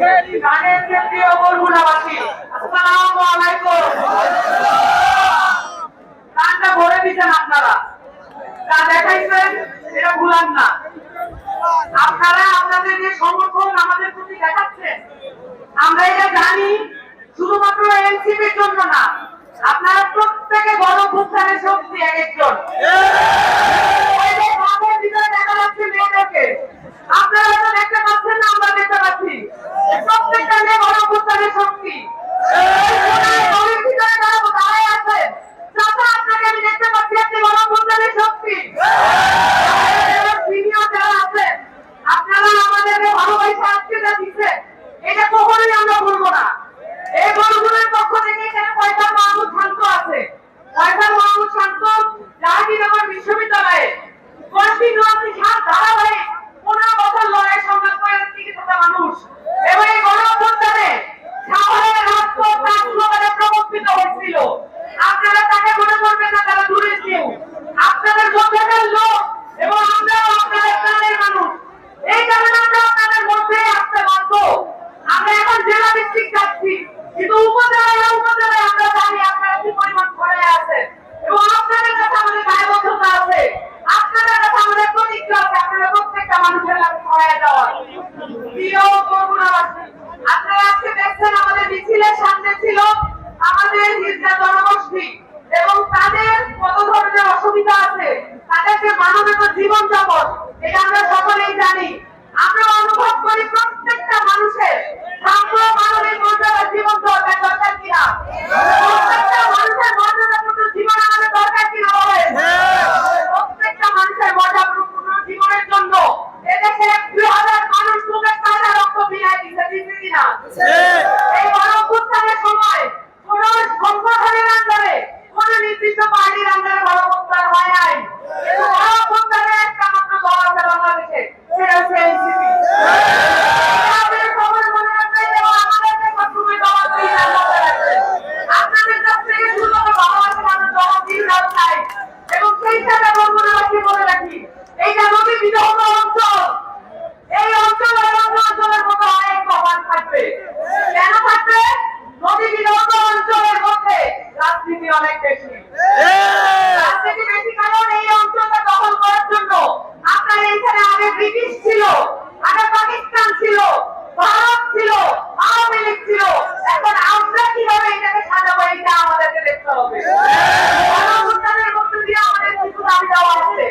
গানের কেন্দ্রীয় বরগুনাবাসী আসসালামু আলাইকুম। গানটা ভরে দিচ্ছেন আপনারা। যা দেখাইছেন, এটা ভুলান না। আপনারা আপনাদের যে সমর্থন আমাদের প্রতি দেখাচ্ছেন, আমরা এটা জানি, শুধুমাত্র এনসিপির জন্য না, আপনারা প্রত্যেকে গণভুত্থানের শক্তি এক একজন এই যে মাঠের ভিতরে দেখা যাচ্ছে মেয়েদেরকে আপনারা তো দেখতে পাচ্ছেন না আমরা দেখতে পাচ্ছি প্রত্যেকটা মেয়ে গণভুত্থানের শক্তি এই গলির ভিতরে যারা দাঁড়ায় আছেন চাচা আপনাকে আমি দেখতে পাচ্ছি আপনি গণভুত্থানের শক্তি সিনিয়র যারা আছেন আপনারা আমাদেরকে দিচ্ছেন এটা কখনোই আমরা বলব না। এই গণগুলোর পক্ষ থেকে এখানে কয়টা মানুষ শান্ত আছে পয়সা মাহমুদ শান্ত জাহাঙ্গীরনগর বিশ্ববিদ্যালয়ে কন্টিনিউয়াসলি সাত ধারাবাহিক পনেরো বছর লড়াই সংগ্রাম করে টিকে থাকা মানুষ এবং এই গণ অভ্যুত্থানে সাভারের রাজপথ তার স্লোগানে প্রবর্তিত হয়েছিল আপনারা তাকে মনে করবেন না তারা দূরে কেউ আপনাদের মধ্যেকার লোক এবং আমরাও আপনাদের প্রাণের মানুষ এই কারণে আমরা আপনাদের মধ্যে আসতে বাধ্য আমরা এখন জেলা ভিত্তিক যাচ্ছি কিন্তু উপজেলায় উপজেলায় আমরা জানি আপনারা কি পরিমাণ ছড়ায় আছে এবং আপনাদের কাছে আমাদের দায়বদ্ধতা আছে। আপনাদের কাছে আমাদের প্রতিজ্ঞা আছে আপনারা প্রত্যেকটা মানুষের কাছে ছড়ায় যাওয়ার। প্রিয় বরগুনাবাসী আপনারা আজকে দেখছেন আমাদের মিছিলের সামনে ছিল আমাদের হিজড়া জনগোষ্ঠী এবং তাদের কত ধরনের অসুবিধা আছে তাদের যে মানবিক জীবন যাপন এটা আমরা সকলেই জানি। আমরা অনুভব করি প্রত্যেকটা মানুষের সাম্য মানবিক মর্যাদা জীবন দরকার দরকার কিনা প্রত্যেকটা মানুষের মর্যাদাপূর্ণ জীবন আমাদের দরকার কিনা বলেন? প্রত্যেকটা মানুষের মর্যাদাপূর্ণ জীবনের জন্য এদেশে দুই হাজার মানুষ বুকের তাজা রক্ত বিলাই দিচ্ছে দিচ্ছে কিনা? এই গণঅভ্যুত্থানের সময় কোন সংগঠনের আন্ডারে কোন নির্দিষ্ট পার্টির আন্ডারে গণঅভ্যুত্থান হয় নাই কিন্তু গণঅভ্যুত্থানের একটা মাত্র দল আছে বাংলাদেশে সেটা হচ্ছে এনসিপি আপনাদের সবার মনে রাখবেন এবং আমাদেরকে সবসময় জবাব দিয়ে রাখবেন আপনাদের কাছ থেকে শুধু ভালোবাসা মানুষ জবাব দিয়ে চাই এবং সেই সাথে বন্ধুরাবাসী বলে রাখি এইটা নদী বিধৌত অঞ্চল এই অঞ্চল এই অন্য অঞ্চলের মতো অনেক প্রমাণ থাকবে কেন থাকবে নদী বিধৌত অঞ্চলের মধ্যে রাজনীতি অনেক বেশি রাজনীতি বেশি কারণ এই অঞ্চলটা দখল করার জন্য আপনার এইখানে আগে ব্রিটিশ ছিল আগে পাকিস্তান ছিল ভারত ছিল আওয়ামী লীগ ছিল এখন আমরা কীভাবে এটাকে সাজাবো এটা আমাদেরকে দেখতে হবে গণঅভ্যুত্থানের মধ্যে দিয়ে আমাদের কিছু দাবি দেওয়া আছে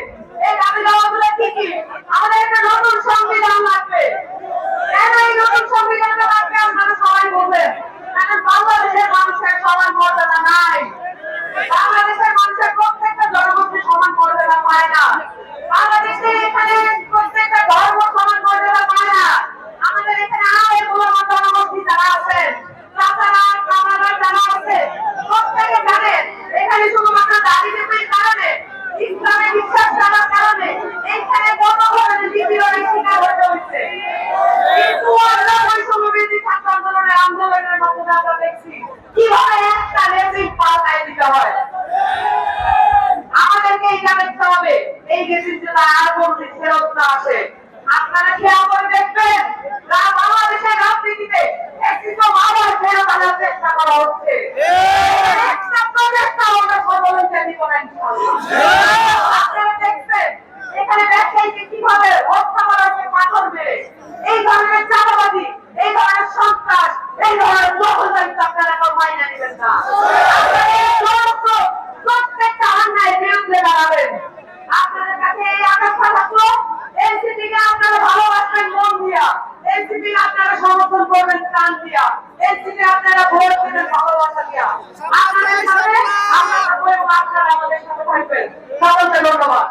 এই দাবি দেওয়াগুলো কি কি আমাদের একটা নতুন সংবিধান লাগবে কেন এই নতুন সংবিধানটা লাগবে আপনারা সবাই বলবেন কারণ বাংলাদেশের মানুষের সমান মর্যাদা নাই বাংলাদেশের মানুষের প্রত্যেকটা জনগোষ্ঠী সমান মর্যাদা পায় না। বাংলাদেশে এখানে প্রত্যেকটা ধর্ম সমান মর্যাদা পায় না। আমাদের এখানে আয় মূল্যবান জনগোষ্ঠী যারা আছেন বিশ্বাস করার কারণে এখানে কত ধরনের নিপীড়নের শিকার কিন্তু আমরা বৈষম্য বিরোধী আন্দোলনের আন্দোলনের আমরা দেখছি। কীভাবে একটা রেজিম পাল্টায় দিতে হয়? এই দেশের আর কোনদিন ফেরত না আসে আপনারা খেয়াল করে দেখবেন বাংলাদেশের রাজনীতিতে একটি তো আবার ফেরত আনার চেষ্টা করা হচ্ছে একটা প্রচেষ্টা আমরা সকলে জানি করা ইনশাআল্লাহ। আপনারা দেখছেন এখানে ব্যবসায়ীকে কীভাবে হত্যা করা হচ্ছে পাথর মেরে এই ধরনের চাঁদাবাজি এই ধরনের সন্ত্রাস এই ধরনের দখলদারিত্ব আপনারা এখন মাইনে নেবেন না আপনারা এই সমস্ত প্রত্যেকটা অন্যায় বিরুদ্ধে দাঁড়াবেন আপনাদের কাছে এই আকাঙ্ক্ষা থাকল এনসিপি কে আপনারা ভালোবাসবেন মন দিয়া এনসিপি আপনারা সমর্থন করবেন, প্রাণ দিয়া। এনসিপি আপনারা ভোট দেবেন, ভালোবাসা দিয়া। আপনাদের সাথে আমরা আপনারা আমাদের সাথে থাকবেন। সকলকে ধন্যবাদ।